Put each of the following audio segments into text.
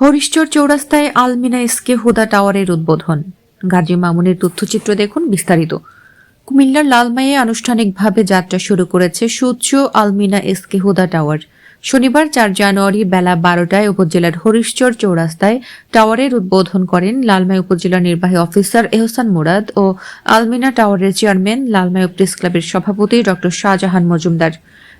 হরিশ্চর চৌরাস্তায় Almina SK হুদা টাওয়ারের উদ্বোধন। গাজী মামুনের তথ্যচিত্র দেখুন বিস্তারিত। কুমিল্লার লালমাইয়ে আনুষ্ঠানিকভাবে যাত্রা শুরু করেছে সুচ্চ আলমিনা এসকে হুদা টাওয়ার। শনিবার চার জানুয়ারি বেলা বারোটায় উপজেলার হরিশ্চর চৌরাস্তায় টাওয়ারের উদ্বোধন করেন লালমাই উপজেলা নির্বাহী অফিসার এহসান মুরাদ ও আলমিনা টাওয়ারের চেয়ারম্যান লালমাই প্রেস ক্লাবের সভাপতি ডক্টর শাহজাহান মজুমদার।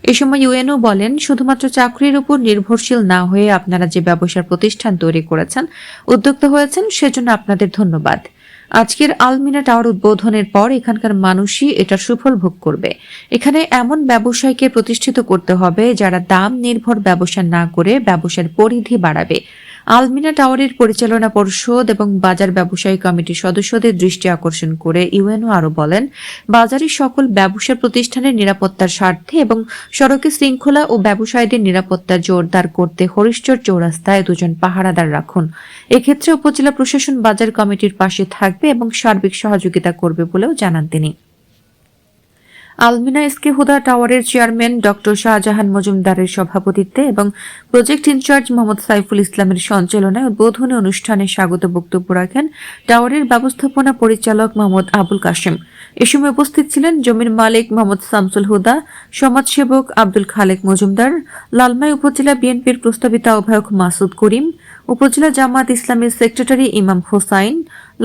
এ সময় ইউএনও বলেন, শুধুমাত্র চাকরির উপর নির্ভরশীল না হয়ে আপনারা যে ব্যবসার প্রতিষ্ঠান তৈরি করেছেন, উদ্যোক্তা হয়েছেন, সেজন্য আপনাদের ধন্যবাদ। আজকের আলমিনা টাওয়ার উদ্বোধনের পর এখানকার মানুষই এটার সুফল ভোগ করবে। এখানে এমন ব্যবসায়ীকে প্রতিষ্ঠিত করতে হবে যারা দাম নির্ভর ব্যবসা না করে ব্যবসার পরিধি বাড়াবে। আলমিনা টাওয়ারের পরিচালনা পরিষদ এবং বাজার ব্যবসায়ী কমিটির সদস্যদের দৃষ্টি আকর্ষণ করে ইউএনও আরও বলেন বাজারের সকল ব্যবসা প্রতিষ্ঠানের নিরাপত্তার স্বার্থে এবং সড়কে শৃঙ্খলা ও ব্যবসায়ীদের নিরাপত্তা জোরদার করতে হরিশ্চর চৌরাস্তায় দুজন পাহারাদার রাখুন। এক্ষেত্রে উপজেলা প্রশাসন বাজার কমিটির পাশে থাকবে এবং সার্বিক সহযোগিতা করবে বলেও জানান তিনি। আলমিনা এসকে হুদা টাওয়ারের চেয়ারম্যান ডক্টর শাহজাহান মজুমদারের সভাপতিত্বে এবং প্রজেক্ট ইনচার্জ মোহাম্মদ সাইফুল ইসলামের সঞ্চালনায় উদ্বোধনী অনুষ্ঠানে স্বাগত বক্তব্য রাখেন টাওয়ারের ব্যবস্থাপনা পরিচালক মোহাম্মদ আবুল কাশেম। এ সময় উপস্থিত ছিলেন জমির মালিক মোহাম্মদ শামসুল হুদা, সমাজসেবক আব্দুল খালেক মজুমদার, লালমাই উপজেলা বিএনপির প্রস্তাবিত আহ্বায়ক মাসুদ করিম উপজেলা জামাত ইসলামের সেক্রেটারি ইমাম হোসাইন,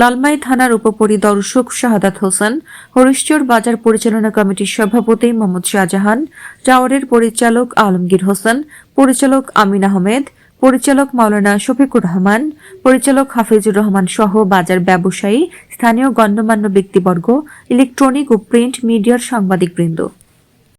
লালমাই থানার উপপরিদর্শক শাহাদাত হোসেন, হরিশ্চর বাজার পরিচালনা কমিটির সভাপতি মোহাম্মদ শাহজাহান, টাওয়ারের পরিচালক আলমগীর হোসেন, পরিচালক আমিন আহমেদ, পরিচালক মাওলানা শফিকুর রহমান, পরিচালক হাফিজুর রহমান সহ বাজার ব্যবসায়ী, স্থানীয় গণ্যমান্য ব্যক্তিবর্গ, ইলেকট্রনিক ও প্রিন্ট মিডিয়ার সাংবাদিকবৃন্দ।